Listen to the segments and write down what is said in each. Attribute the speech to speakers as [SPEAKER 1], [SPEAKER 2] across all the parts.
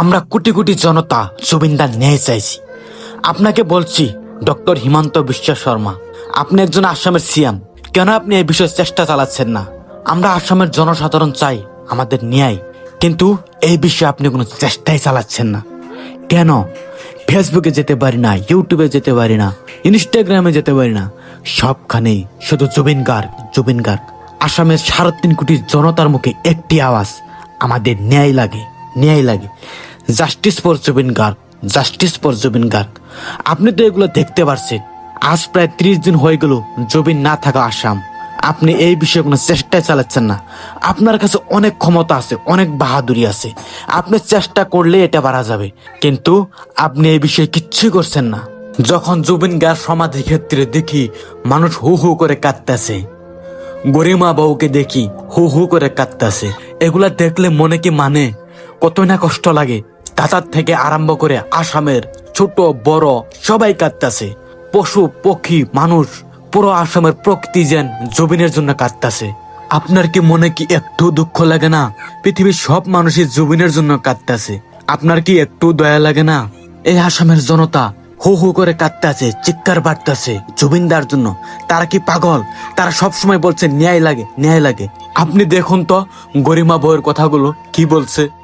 [SPEAKER 1] আমরা কোটি কোটি জনতা জুবিনদার ন্যায় চাইছি। আপনাকে বলছি, ডক্টর হিমন্ত বিশ্ব শর্মা, আপনি একজন আসামের সিএম। কেন আপনি এই বিষয়ে চেষ্টা চালাচ্ছেন না? আমরা আসামের জনসাধারণ চাই, আমাদের ন্যায়। কিন্তু এই বিষয়ে আপনি কোনো চেষ্টাই চালাচ্ছেন না। কেন? ফেসবুকে যেতে পারি না, ইউটিউবে যেতে পারি না, ইনস্টাগ্রামে যেতে পারি না। সবখানেই শুধু জুবিন গার্গ জুবিন গার্গ আসামের সাড়ে তিন কোটি জনতার মুখে একটি আওয়াজ, আমাদের ন্যায় লাগে। ন্যায় লাগে। Justice for Zubeen Garg justice for Zubeen Garg আপনি তো এগুলো দেখতে পারছেন। আজ প্রায় ত্রিশ দিন হয়ে গেল জুবিন না থাকা আসাম। আপনি এই বিষয়ে কোনো চেষ্টাই চালাচ্ছেন না। আপনার কাছে অনেক ক্ষমতা আছে, অনেক বাহাদুরি আছে। আপনি চেষ্টা করলে এটা পারা যাবে। কিন্তু আপনি এই বিষয়ে কিচ্ছুই করছেন না। যখন জুবিন গার সমাধি ক্ষেত্রে দেখি মানুষ হু হু করে কাঁদতেছে। গরিমা বউকে দেখি হু হু করে কাঁদতেছে। এগুলা দেখলে মনে কি মানে? কতই না কষ্ট লাগে। তাতার থেকে আরম্ভ করে আসামের ছোট, বড় সবাই কাঁদতেছে। পশু, পক্ষী, মানুষ, পুরো আসামের প্রকৃতি যেন জুবিনের জন্য কাঁদতেছে। আপনার কি মনে কি একটু দুঃখ লাগে না? পৃথিবীর সব মানুষই জুবিনের জন্য কাঁদতেছে। আপনার কি একটু দয়া লাগে না? এই আসামের জনতা হু হু করে কাঁদতেছে, চিৎকার বাড়তেছে জুবিনদার জন্য। তারা কি পাগল? তারা সব সময় বলছে, ন্যায় লাগে ন্যায় লাগে। আপনি দেখুন তো গরিমা বউয়ের কথাগুলো কি বলছে।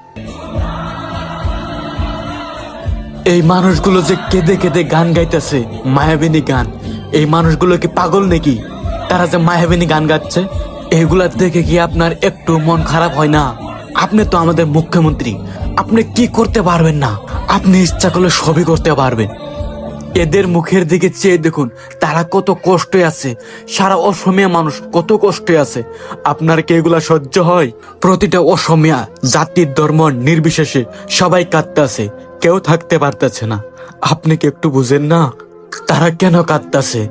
[SPEAKER 1] এই মানুষগুলো যে কেঁদে কেঁদে গান গাইতেছে, মায়াবিনী গান। এই মানুষগুলো কি পাগল নাকি? তারা যে মায়াবিনী গান গাচ্ছে, এগুলা দেখে কি আপনার একটু মন খারাপ হয় না? আপনি তো আমাদের মুখ্যমন্ত্রী, আপনি কি করতে পারবেন না? আপনি ইচ্ছা করলে সবই করতে পারবেন। এদের মুখের দিকে চেয়ে দেখুন, তারা কত কষ্টে আছে। সারা অসমীয়া মানুষ কত কষ্টে আছে। আপনার কি এগুলা সহ্য হয়? প্রতিটা অসমীয়া জাতির ধর্ম নির্বিশেষে সবাই কাঁদতেছে কেউ থাকতে পারতেছে না। আপনি কি একটু বুঝেন না? তারা কেন কাঁদতেছে?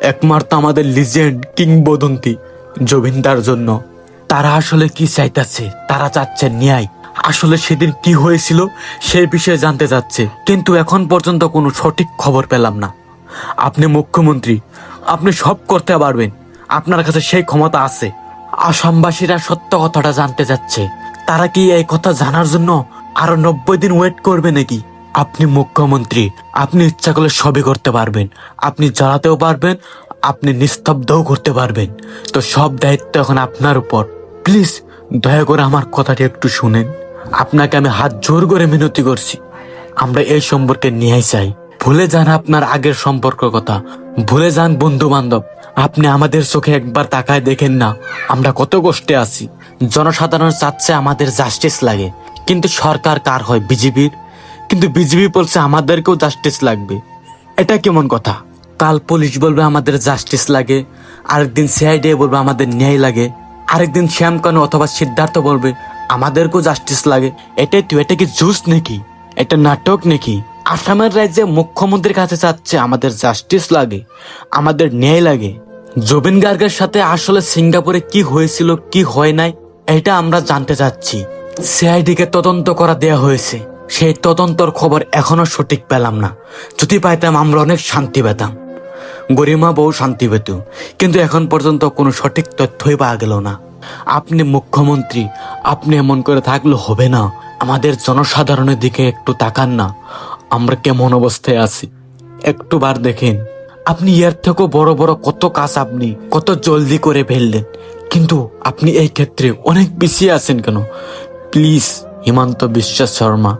[SPEAKER 1] একমাত্র আমাদের লিজেন্ড কিংবদন্তি জবিনদার জন্য। তারা আসলে কি চাইতেছে? তারা চাচ্ছে ন্যায়। আসলে সেদিন কি হয়েছিল সেই বিষয়ে জানতে চাচ্ছে। কিন্তু এখন পর্যন্ত কোনো সঠিক খবর পেলাম না। আপনি মুখ্যমন্ত্রী, আপনি সব করতে পারবেন। আপনার কাছে সেই ক্ষমতা আছে। আসামবাসীরা সত্য কথাটা জানতে যাচ্ছে তারা কি এই কথা জানার জন্য আরও নব্বই দিন ওয়েট করবে নাকি? আপনি মুখ্যমন্ত্রী, আপনি ইচ্ছা করলে সবই করতে পারবেন। আপনি জ্বালাতেও পারবেন, আপনি নিস্তব্ধও করতে পারবেন। তো সব দায়িত্ব এখন আপনার উপর। প্লিজ দয়া করে আমার কথাটি একটু শুনেন। আপনাকে আমি হাত জোর করে মিনতি করছি। আমরা এই সম্পর্কে নিয়ে চাই। ভুলে যান আপনার আগের সম্পর্ক কথা। ভুলে যান বন্ধু বান্ধব আপনি আমাদের চোখে একবার তাকায় দেখেন না। আমরা কত কষ্টে আছি। জনসাধারণ চাচ্ছে আমাদের জাস্টিস লাগে। কিন্তু সরকার কার হয়? বিজেপির? কিন্তু বিজেপি বলছে আমাদেরকেও জাস্টিস লাগবে। এটা কেমন কথা? কাল পুলিশ বলবে আমাদের জাস্টিস লাগে, আরেকদিন সিআইডি বলবে আমাদের ন্যায় লাগে, আরেকদিন শ্যামকানু অথবা সিদ্ধার্থ বলবে আমাদেরকেও জাস্টিস লাগে। এটাই তো, এটা কি জুস নাকি? এটা নাটক নাকি? আসামের রাজ্যে মুখ্যমন্ত্রীর কাছে চাচ্ছে আমাদের জাস্টিস লাগে, আমাদের ন্যায় লাগে। জুবিন গার্গের সাথে আসলে সিঙ্গাপুরে কি হয়েছিল, কি হয় নাই, এটা আমরা জানতে চাচ্ছি। সিআইডি কে তদন্ত করা দেয়া হয়েছে। সেই তদন্তর খবর এখনও সঠিক পেলাম না। যদি পাইতাম, আমরা অনেক শান্তি পেতাম। গরিমা বউ শান্তি পেত। কিন্তু এখন পর্যন্ত কোনো সঠিক তথ্যই পাওয়া গেল না। আপনি মুখ্যমন্ত্রী, আপনি এমন করে থাকলে হবে না। আমাদের জনসাধারণের দিকে একটু তাকান না। আমরা কেমন অবস্থায় আছি? একটু বার দেখেন। আপনি এর থেকেও বড় বড় কত কাজ আপনি কত জলদি করে ফেললেন। কিন্তু আপনি এই ক্ষেত্রে অনেক পিছিয়ে আছেন কেন? প্লিজ হিমন্ত বিশ্বাস শর্মা,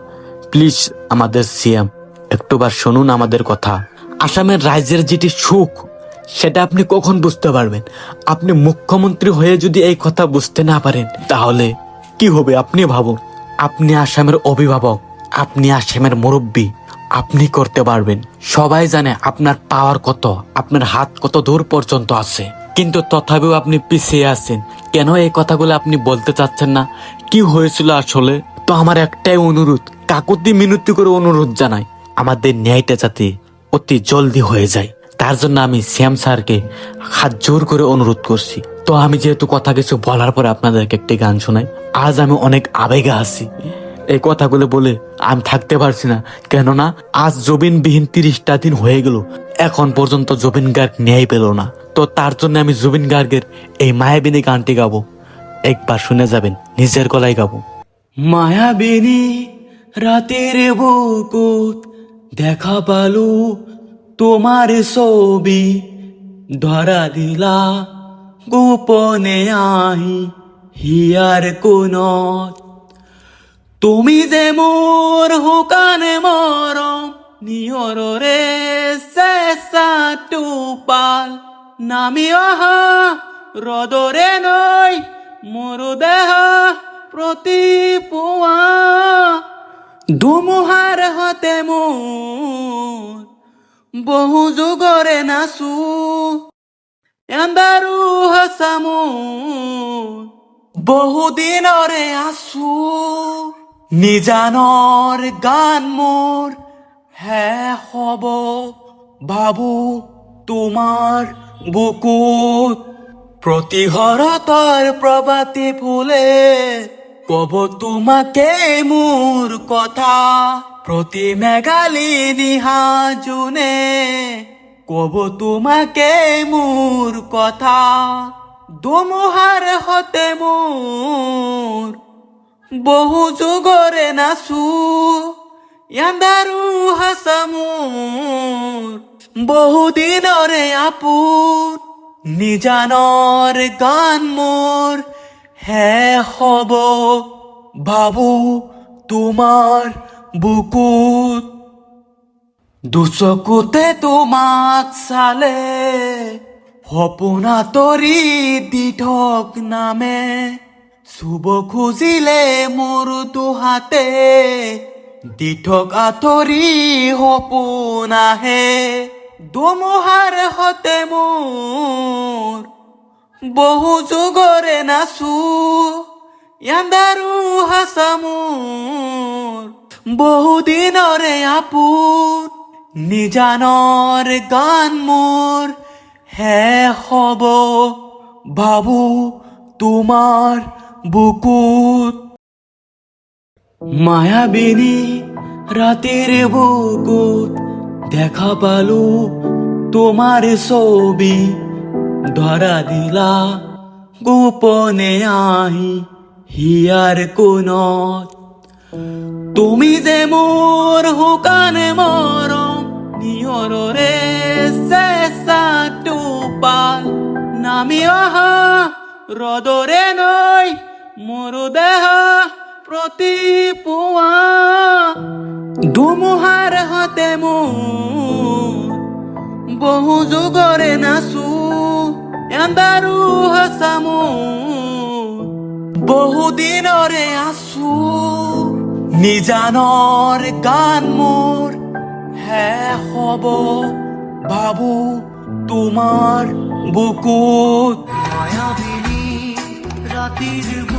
[SPEAKER 1] প্লিজ আমাদের সিএম, একটুবার শুনুন আমাদের কথা। আসামের রাজ্যের যেটি সুখ, সেটা আপনি কখন বুঝতে পারবেন? আপনি মুখ্যমন্ত্রী হয়ে যদি এই কথা বুঝতে না পারেন, তাহলে কি হবে আপনি ভাবুন? আপনি আসামের অভিভাবক, আপনি আসামের মুরব্বী, আপনি করতে পারবেন। সবাই জানে আপনার পাওয়ার কত, আপনার হাত কত দূর পর্যন্ত আছে। কিন্তু তথাপিও আপনি পিছিয়ে আছেন। কেন এই কথাগুলো আপনি বলতে চাচ্ছেন না? কি হয়েছিল আসলে? তো আমার একটাই অনুরোধ, কাকুতি মিনতি করে অনুরোধ জানাই। আমাদের ন্যায়টা যাতে অতি জলদি হয়ে যায়। তার জন্য আমি শ্যাম স্যারকে হাত জোর করে অনুরোধ করছি। তো আমি যেহেতু কথা কিছু বলার পরে আপনাদেরকে একটি গান শোনাই, আজ আমি অনেক আবেগে আছি। এই কথাগুলো বলে আমি থাকতে পারছি না। কেননা, আজ জবিনবিহীন তিরিশটা দিন হয়ে গেল। এখন পর্যন্ত জবিন গার্গ ন্যায় পেল না। তো তার জন্য আমি জুবিন গার্গের এই মায়াবিনী গানটি গাবো। একবার শুনে যাবেন, নিজের গলায় গাবো। মায়াবিনী রাতের বুকুত দেখা পালু তোমার ছবি। ধরা দিলা গোপনে আহি হিয়ার কোনত তুমি যে মোর হুকানে মরম নিয়রে শেষা টুপাল নামি অহা রদরে নই মোর দেহ প্রতি পুয়া। ধুমুহার হতে মোর বহু যুগরে নাচু এন্দারু হাসামু বহুদিনরে আসু। নিজানৰ গান মোৰ হে হব ভাবু তোমাৰ বুকুত প্ৰতিহৰতৰ প্ৰভাতী ফুলে, কব তোমাকে মোৰ কথা প্ৰতি মেঘালী নিহা জোনে কব তোমাকে মোৰ কথা ধুমুহাৰ হতে মোৰ বহু যুগরে নাচু ইয়ান্দারু হাসামুর বহু দিনরে আপুর নিজানর গান মোর। হে হব ভাবু তোমার বুকুত। দুচকুতে তোমাক চালে, সপোনা তৰি দিঠক নামে। চুব খুজিলে মোৰ দুহাতে, দিঠক আঁতৰি সপোন আহে দুমুহাৰ হতে মোৰ বহু যুগৰে নাচো ইয়ান্দাৰু হাসামুৰ বহু দিনৰে আপুৰ নিজানৰ গান মোৰ হে হব ভাবু তোমার বুকুত। মায়াবিনী রাতের বুকুত দেখা পালু, তোমার ছবি ধরা দিলা। গোপনে আহি হিয়ার কোনত তুমি যে মোর হুকানে মরম, নিয়রে শেষা টুপাল। নামি অহা রদরে নই মোর দেহ প্রতি পুয়া ধুমুহার হতে মোর বহু যুগরে নাচু, এন্দারু হাসামু। বহু দিনরে আসু নিজানৰ গান মোৰ হে হব ভাবু তোমাৰ বুকুত। মায়াবিনী ৰাতিৰ